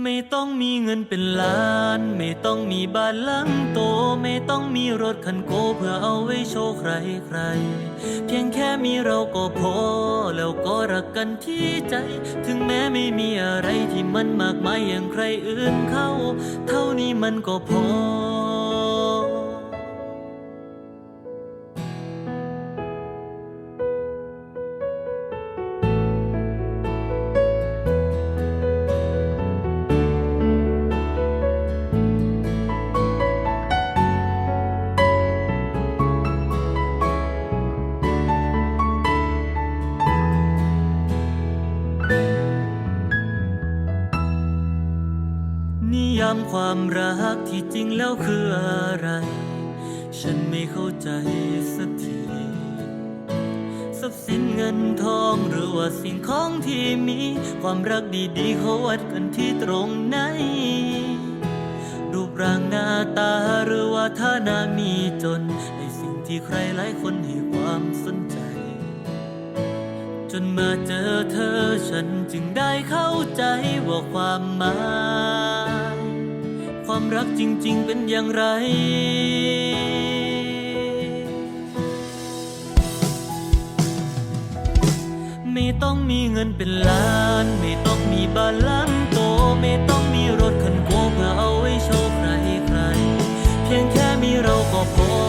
ไม่ต้องมีเงินเป็นล้าน ไม่ต้องมีบ้านหลังโต ไม่ต้องมีรถคันโกเพื่อเอาไว้โชว์ใครใคร เพียงแค่มีเราก็พอ แล้วก็รักกันที่ใจ ถึงแม้ไม่มีอะไรที่มันมากมายอย่างใครอื่นเขา เท่านี้มันก็พอ นิยามความรักที่จริงแล้วคืออะไร ฉันไม่เข้าใจสักทีทรัพย์สินเงินทองหรือว่าสิ่งของที่มี ความรักดีๆเขาวัดกันที่ตรงไหนรูปร่างหน้าตาหรือว่าฐานะมีจนไอสิ่งที่ใครหลายคนให้ความสนใจ จนมาเจอเธอฉันจึงได้เข้าใจว่าความหมาย ความรักจริง ๆ เป็นอย่างไรไม่ต้องมีเงินเป็นล้าน ไม่ต้องมีบ้านหลังโต ไม่ต้องมีรถคันโกเพื่อเอาไว้โชว์ใครใคร เพียงแค่มีเราก็พอ